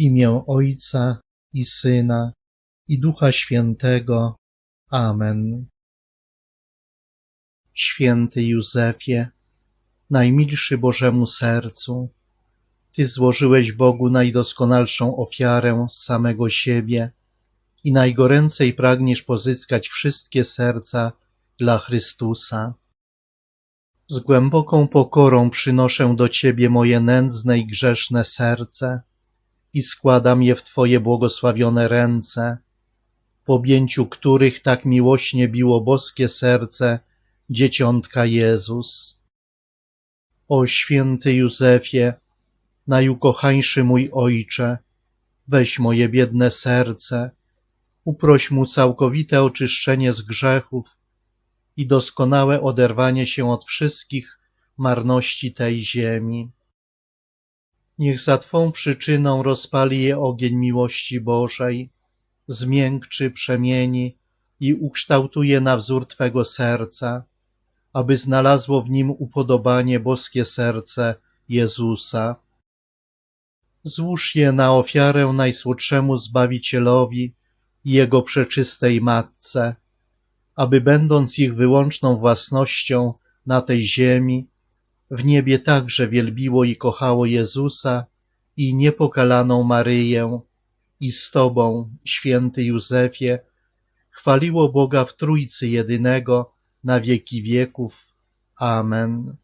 imię Ojca i Syna i Ducha Świętego. Amen. Święty Józefie, najmilszy Bożemu sercu, Ty złożyłeś Bogu najdoskonalszą ofiarę z samego siebie i najgoręcej pragniesz pozyskać wszystkie serca dla Chrystusa. Z głęboką pokorą przynoszę do Ciebie moje nędzne i grzeszne serce i składam je w Twoje błogosławione ręce, w objęciu których tak miłośnie biło boskie serce Dzieciątka Jezus. O święty Józefie, najukochańszy mój Ojcze, weź moje biedne serce, uproś mu całkowite oczyszczenie z grzechów i doskonałe oderwanie się od wszystkich marności tej ziemi. Niech za Twą przyczyną rozpali je ogień miłości Bożej, zmiękczy, przemieni i ukształtuje na wzór Twego serca, aby znalazło w nim upodobanie boskie serce Jezusa. Złóż je na ofiarę najsłodszemu Zbawicielowi i Jego przeczystej Matce, aby będąc ich wyłączną własnością na tej ziemi, w niebie także wielbiło i kochało Jezusa i niepokalaną Maryję i z Tobą, święty Józefie, chwaliło Boga w Trójcy jedynego na wieki wieków. Amen.